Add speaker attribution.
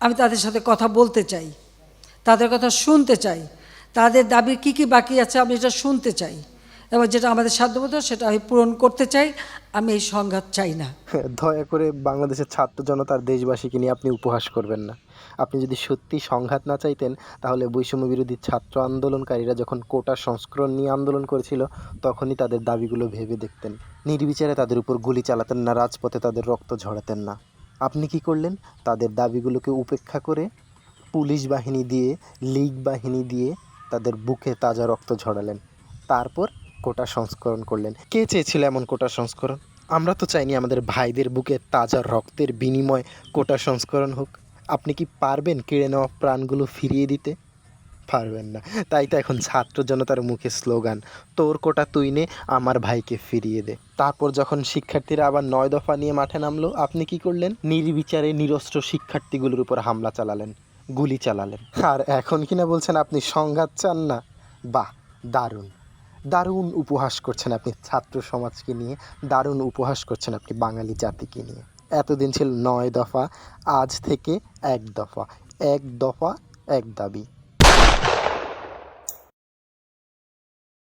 Speaker 1: আমি তাদের সাথে কথা বলতে চাই, তাদের কথা শুনতে চাই, তাদের দাবি কি কি বাকি আছে আমি এটা শুনতে চাই এবং যেটা আমাদের সাধ্যমতো সেটা আমি পূরণ করতে চাই, আমি এই সংঘাত চাই না।
Speaker 2: দয়া করে বাংলাদেশের ছাত্র জনতার দেশবাসীকে নিয়ে আপনি উপহাস করবেন না। আপনি যদি সত্যি সংঘাত না চাইতেন, তাহলে বৈষম্য বিরোধী ছাত্র আন্দোলনকারীরা যখন কোটা সংস্করণ নিয়ে আন্দোলন করেছিল, তখনই তাদের দাবিগুলো ভেবে দেখতেন। নির্বিচারে তাদের উপর গুলি চালাতেন না, রাজপথে তাদের রক্ত ঝরাতেন না। আপনি কি করলেন? তাদের দাবিগুলোকে উপেক্ষা করে পুলিশ বাহিনী দিয়ে, লীগ বাহিনী দিয়ে তাদের বুকে তাজা রক্ত ঝরালেন। তারপর কোটা সংস্করণ করলেন। কে চেয়েছিল এমন কোটা সংস্করণ? আমরা তো চাইনি আমাদের ভাইদের বুকে তাজা রক্তের বিনিময় কোটা সংস্করণ হোক। আপনি কি পারবেন কেড়ে নেওয়া প্রাণগুলো ফিরিয়ে দিতে? পারবেন না। তাই তো এখন ছাত্র জনতার মুখে স্লোগান, তোর কোটা তুই নে, আমার ভাইকে ফিরিয়ে দে। তারপর যখন শিক্ষার্থীরা আবার নয় দফা নিয়ে মাঠে নামলো, আপনি কি করলেন? নির্বিচারে নিরস্ত্র শিক্ষার্থীগুলোর উপর হামলা চালালেন, গুলি চালালেন। আর এখন কিনা বলছেন আপনি সংঘাত চান না? বাহ, দারুণ। দারুণ উপহাস করছেন আপনি ছাত্র সমাজকে নিয়ে, দারুণ উপহাস করছেন আপনি বাঙালি জাতিকে নিয়ে। এতদিন ছিল নয় দফা, আজ থেকে এক দফা এক দফা, এক দাবি।